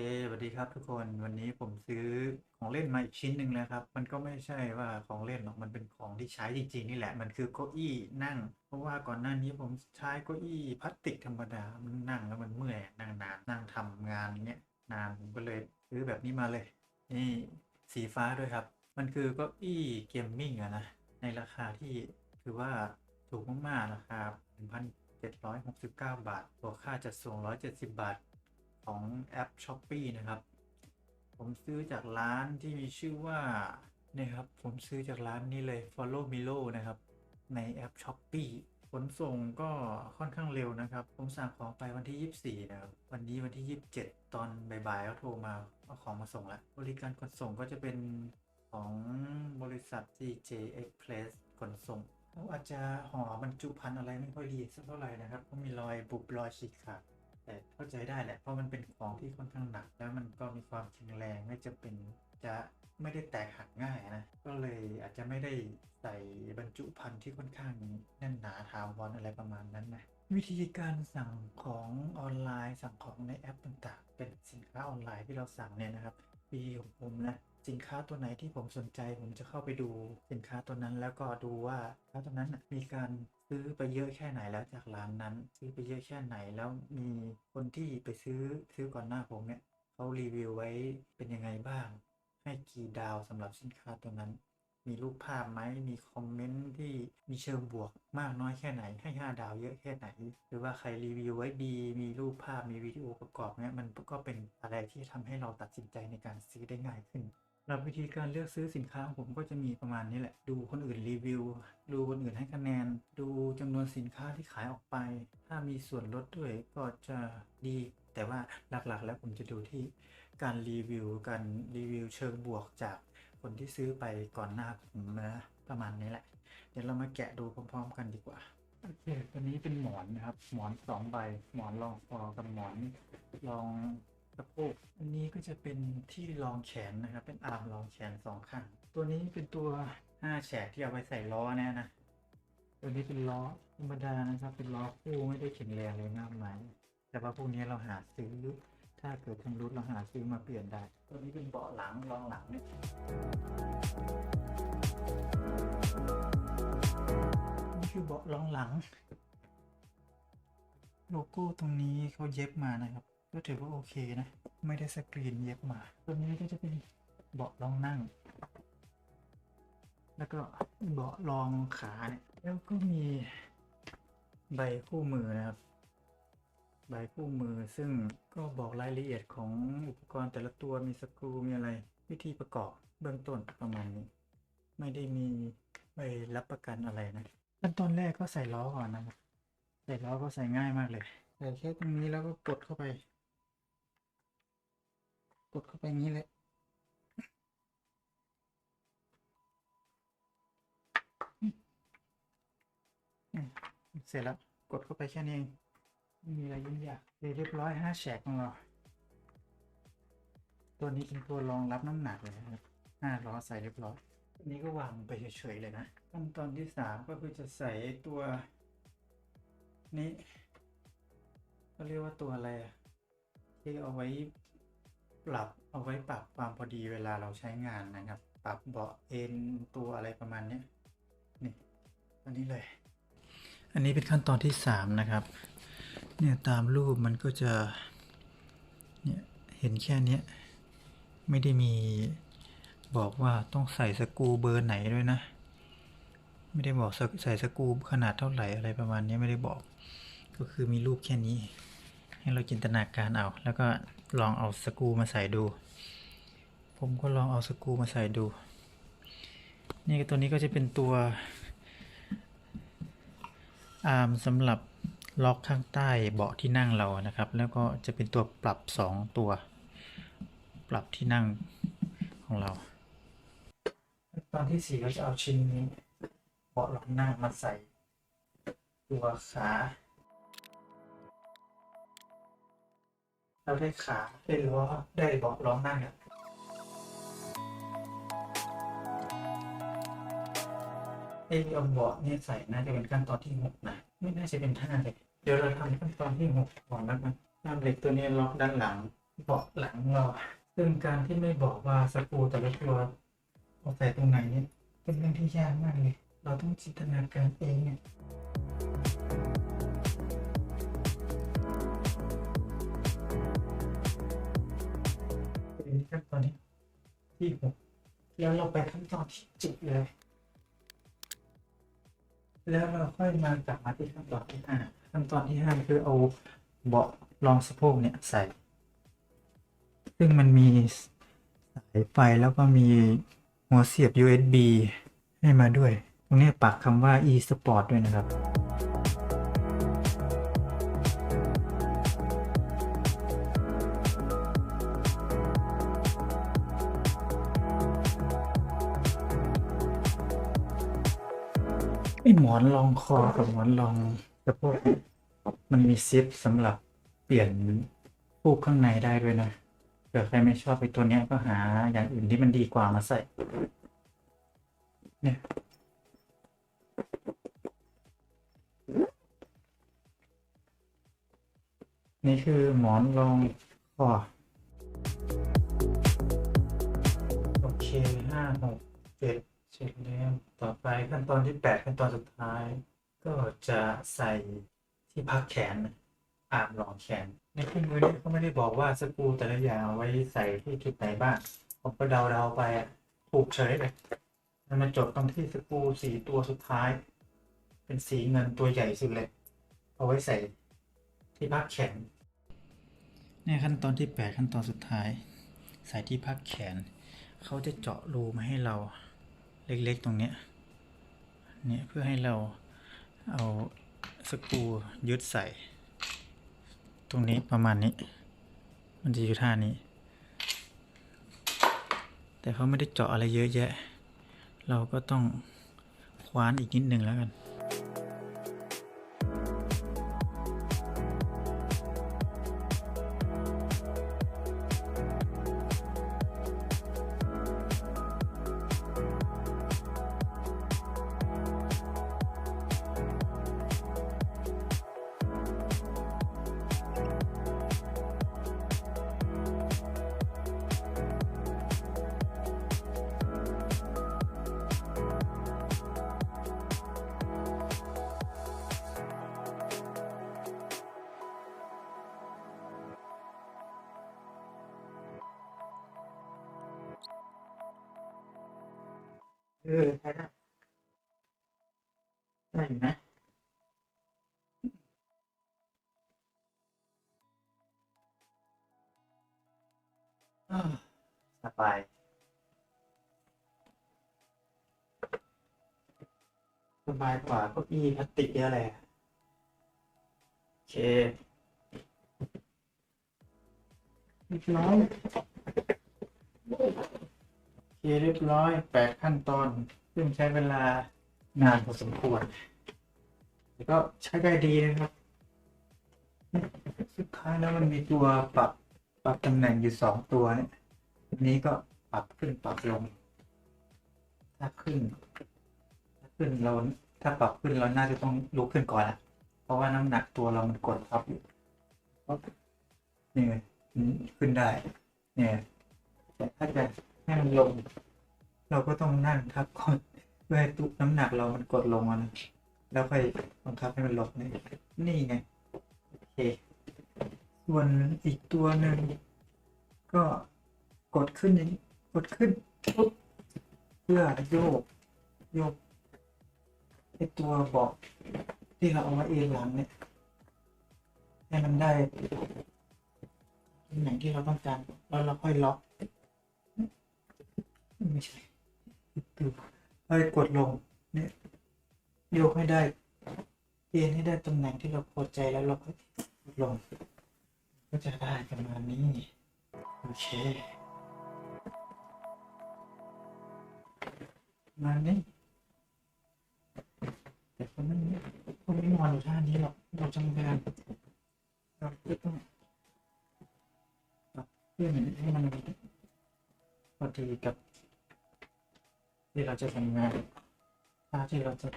สวัสดีครับทุกคนวันนี้ผมซื้อของเล่นมาอีกชิ้นหนึ่งแล้วครับ มันก็ไม่ใช่ว่าของเล่นหรอกมันเป็นของที่ใช้จริงๆนี่แหละ มันคือเก้าอี้นั่ง เพราะว่าก่อนหน้านี้ผมใช้เก้าอี้พลาสติกธรรมดามันนั่งแล้วมันเมื่อยนั่งนานนั่งทำงานเงี้ยนานผมก็เลยซื้อแบบนี้มาเลย นี่สีฟ้าด้วยครับ มันคือเก้าอี้เกมมิ่งอะนะในราคาที่ถือว่าถูกมากๆราคา1,769 บาทบวกค่าจัดส่ง 170 บาท ของแอป s h อ p e e นะครับ ผมซื้อจากร้านที่มีชื่อว่าเนี่ยครับผมซื้อจากร้านนี้เลย Follow Milo นะครับ ในแอป s h อ p e e ขนส่งก็ค่อนข้างเร็วนะครับ ผมสั่งของไปวันที่ 24 นะครับ วันนี้วันที่ 27 ตอนบ่ายๆเขาโทรมาเอาของมาส่งแล้วบริการขนส่งก็จะเป็นของบริษัท CJ Express ขนส่งเขาอาจจะห่อบรรจุภัณฑ์อะไรไม่ค่อยดีสักเท่าไหร่นะครับเพราะมีรอยบุบรอยฉีกขาด แต่เข้าใจได้แหละ เพราะมันเป็นของที่ค่อนข้างหนัก แล้วมันก็มีความแข็งแรงไม่จะเป็นจะไม่ได้แตกหักง่ายนะ ก็เลยอาจจะไม่ได้ใส่บรรจุภัณฑ์ที่ค่อนข้างแน่นหนาถาวรอะไรประมาณนั้นนะวิธีการสั่งของออนไลน์สั่งของในแอปต่างๆ เป็นสินค้าออนไลน์ที่เราสั่งเนี่ยนะครับวิธีของผมนะ สินค้าตัวไหนที่ผมสนใจผมจะเข้าไปดูสินค้าตัวนั้น แล้วก็ดูว่าสินค้าตัวนั้นมีการซื้อไปเยอะแค่ไหนแล้วจากร้านนั้น ซื้อไปเยอะแค่ไหนแล้วมีคนที่ไปซื้อซื้อก่อนหน้าผมเนี่ยเขารีวิวไว้เป็นยังไงบ้าง ให้กี่ดาวสำหรับสินค้าตัวนั้น มีรูปภาพไหมมีคอมเมนต์ที่มีเชิงบวกมากน้อยแค่ไหนให้ 5 ดาวเยอะแค่ไหน หรือว่าใครรีวิวไว้ดี มีรูปภาพมีวิดีโอประกอบเนี่ยมันก็เป็นอะไรที่ทำให้เราตัดสินใจในการซื้อได้ง่ายขึ้น แล้ววิธีการเลือกซื้อสินค้าของผมก็จะมีประมาณนี้แหละ ดูคนอื่นรีวิว ดูคนอื่นให้คะแนน ดูจำนวนสินค้าที่ขายออกไป ถ้ามีส่วนลดด้วยก็จะดี แต่ว่าหลักๆ แล้วผมจะดูที่การรีวิว การรีวิวเชิงบวกจากคนที่ซื้อไปก่อนหน้าผมนะประมาณนี้แหละ เดี๋ยวเรามาแกะดูพร้อม ๆ กันดีกว่าโอเคตัวนี้เป็นหมอนนะครับ หมอนสองใบ หมอนรองคอกับหมอนรอง สะโพกอันนี้ก็จะเป็นที่รองแขนนะครับ เป็นอาร์มรองแขนสองข้าง ตัวนี้เป็นตัวห้าแฉกที่เอาไปใส่ล้อแน่นะ ตัวนี้เป็นล้อธรรมดานะครับ เป็นล้อคู่ไม่ได้แข็งแรงเลยมากมาย แต่ว่าพวกนี้เราหาซื้อ ถ้าเกิดชำรุดเราหาซื้อมาเปลี่ยนได้ ตัวนี้เป็นเบาะหลังรองหลังเนี่ยนี่คือเบาะรองหลัง โลโก้ตรงนี้เขาเย็บมานะครับ ก็ถือว่าโอเคนะ ไม่ได้สกรีนเย็บมาตัวนี้ก็จะเป็นเบาะรองนั่ง แล้วก็เบาะรองขาเนี่ยแล้วก็มีใบคู่มือนะครับ ใบคู่มือซึ่งก็บอกรายละเอียดของอุปกรณ์แต่ละตัวมีสกรูมีอะไร วิธีประกอบเบื้องต้นประมาณนี้ ไม่ได้มีใบรับประกันอะไรนะขั้นตอนแรกก็ใส่ล้อก่อนนะครับ ใส่ล้อก็ใส่ง่ายมากเลยใส่แค่ตรงนี้แล้วก็กดเข้าไป กดเข้าไปงนี้เลยเสร็จแล้วกดเข้าไปแค่นี้เองไม่มีอะไรยุ่งยากเรียบร้อยห้าแฉกของเรา ตัวนี้เป็นตัวรองรับน้ำหนักเลยนะครับห้าล้อใส่เรียบร้อยอันนี้ก็วางไปเฉยๆเลยนะขั้นตอนที่สามก็คือจะใส่ตัวนี้เขาเรียกว่าตัวอะไรอะที่เอาไว้ ปรับเอาไว้ปรับความพอดีเวลาเราใช้งานนะครับ ปรับเบาะเอ็นตัวอะไรประมาณนี้นี่อันนี้เลย อันนี้เป็นขั้นตอนที่สามนะครับ เนี่ยตามรูปมันก็จะเนี่ยเห็นแค่นี้ไม่ได้มีบอกว่าต้องใส่สกูเบอร์ไหนด้วยนะ ไม่ได้บอกใส่สกูขนาดเท่าไหร่อะไรประมาณนี้ไม่ได้บอก ก็คือมีรูปแค่นี้ ให้เราจินตนาการเอา แล้วก็ลองเอาสกูมาใส่ดู ผมก็ลองเอาสกูมาใส่ดู นี่ตัวนี้ก็จะเป็นตัวอาร์มสำหรับล็อกข้างใต้เบาะที่นั่งเรานะครับ แล้วก็จะเป็นตัวปรับ 2 ตัว ปรับที่นั่งของเรา ตอนที่สี่เราจะเอาชิ้นนี้เบาะรองนั่งมาใส่ตัวขา เราได้ขาได้ล้อได้เบาะรองนั่งเนี่ยไอ้เอาเบาะเนี่ยใส่น่าจะเป็นขั้นตอนที่หกนะไม่น่าจะเป็นท่าเลยเดี๋ยวเราทำขั้นตอนที่หกก่อนแล้วกันด้ามเหล็กตัวนี้ล็อกด้านหลังเบาะหลังเราซึ่งการที่ไม่บอกว่าสกรูแต่ละตัวเอาใส่ตรงไหนเนี่ยเป็นเรื่องที่ยากมากเลย เราต้องจินตนาการเองเนี่ย เป็นขั้นตอนที่ที่หกแล้วเราไปขั้นตอนที่เจ็ดเลย แล้วเราค่อยมากลับมาที่ขั้นตอนที่ห้าขั้นตอนที่ห้าคือเอาเบาะรองสะโพกเนี่ยใส่ ซึ่งมันมีสายไฟแล้วก็มีหัวเสียบ USB ให้มาด้วย ตรงนี้ปักคำว่า e-sport ด้วยนะครับ ไอหมอนรองคอกับหมอนรองสะโพกมันมีซิปสำหรับเปลี่ยนฟูกข้างในได้ด้วยนะเผื่อใครไม่ชอบไอตัวเนี้ยก็หาอย่างอื่นที่มันดีกว่ามาใส่ เนี่ยนี่คือหมอนรองคอโอเคห้าหกเจ็ด ร็จแล้ว ต่อไปขั้นตอนที่แปดขั้นตอนสุดท้าย ก็จะใส่ที่พักแขนอาร์มรองแขน ในคู่มือนี้เขาไม่ได้บอกว่าสกูแต่ละอย่างเอาไว้ใส่ที่จุดไหนบ้าง ผมก็เดาๆไปถูกเฉยเลยมันมาจบตรงที่สกูสีตัวสุดท้าย เป็นสีเงินตัวใหญ่สุดเลย เอาไว้ใส่ที่พักแขนเนี่ยขั้นตอนที่ 8 ขั้นตอนสุดท้าย ใส่ที่พักแขน เขาจะเจาะรูมาให้เรา เล็กๆตรงเนี้ยเนี่ยเพื่อให้เราเอาสกรูยึดใส่ ตรงนี้ประมาณนี้ มันจะอยู่ท่านี้ แต่เขาไม่ได้เจาะอะไรเยอะแยะ เราก็ต้องคว้านอีกนิดหนึ่งแล้วกัน ออใช่ได้ได้อยู่นะสบายสบายกว่าเก้าอี้พลาสติกเยอะเลยอะโอเคเรียบร้อยโอ เคเรียบร้อยแปดขั้นตอน ซึ่งใช้เวลานานพอสมควรแต่ก็ใช้ได้ดีนะครับสุดท้ายแล้วมันมีตัวปรับปรับตำแหน่งอยู่สองตัวเนี่ยอันนี้ก็ปรับขึ้นปรับลง ถ้าขึ้น ถ้าขึ้นเราถ้าปรับขึ้นเราน่าจะต้องลุกขึ้นก่อนอะเพราะว่าน้ำหนักตัวเรามันกดทับอยู่นี่ขึ้นได้ เนี่ยแต่ถ้าจะ ให้มันลง เราก็ต้องนั่งทับก่อนเพื่อให้ตุน้ำหนักเรามันกดลงอะนะแล้วค่อยบังคับให้มันลงนี่นี่ไงโอเคส่วนอีกตัวหนึ่งก็กดขึ้นอย่างนี้กดขึ้นปุ๊บเพื่อโยกโยกไอตัวเบาะที่เราเอาไว้เอนหลังเนี่ยให้มันได้ตำแหน่งที่เราต้องการแล้วเราค่อยล็อก ไม่ใช่ดูเรากดลงเนี่ยยกให้ได้เอียนให้ได้ตำแหน่งที่เราพอใจแล้วเราก็กดลง ก็จะได้ประมาณนี้โอเคมานี้แต่คนไม่คนไม่นอนอยู่ท่านี้หรอกเราจำเป็นเราก็ต้องปรับเพื่อให้มันพอดีกับ ที่เราจะทำงานท่าที่เราจะ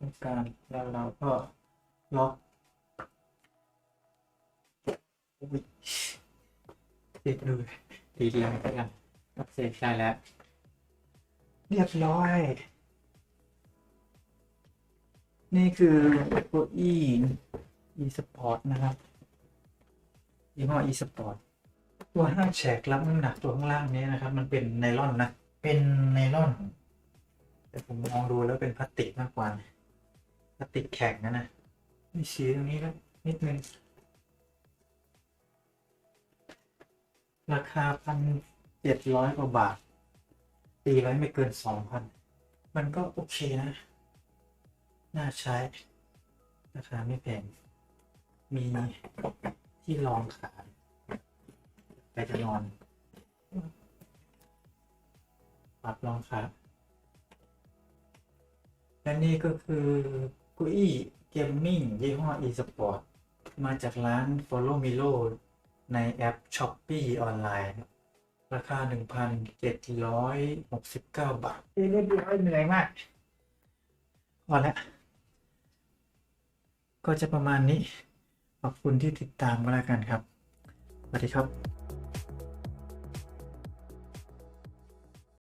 ต้องการแล้วเราก็ล็อกอุ๊ยติดดูดีดีไปกันเสร็จได้แล้ว เรียบร้อย นี่คือเก้าอี้ e sport นะครับยี่ห้อ e sport ตัวห้างแฉกรับน้ำหนักตัวข้างล่างนี้นะครับ มันเป็นไนลอนนะ เป็นไนลอน แต่ผมมองดูแล้วเป็นพลาสติกมากกว่านะพลาสติกแข็งนะนะมีสีตรงนี้แล้วนิดนึงราคาพันเจ็ดร้อยกว่าบาท ตีไว้ไม่เกินสองพัน มันก็โอเคนะ น่าใช้ ราคาไม่แพง มีที่รองขาไปจะนอน ปรับรองขา และนี่ก็คือเกุอี้เกมมิ่งยี่ห้อ eSport มาจากร้าน Follow Milo ในแอป Shopee ออนไลน์ครับราคา 1,769 บาทเรียบร้อยเหนื่อยมากพอแล้วก็จะประมาณนี้ ขอบคุณที่ติดตามก็แล้วกันครับ สวัสดีครับ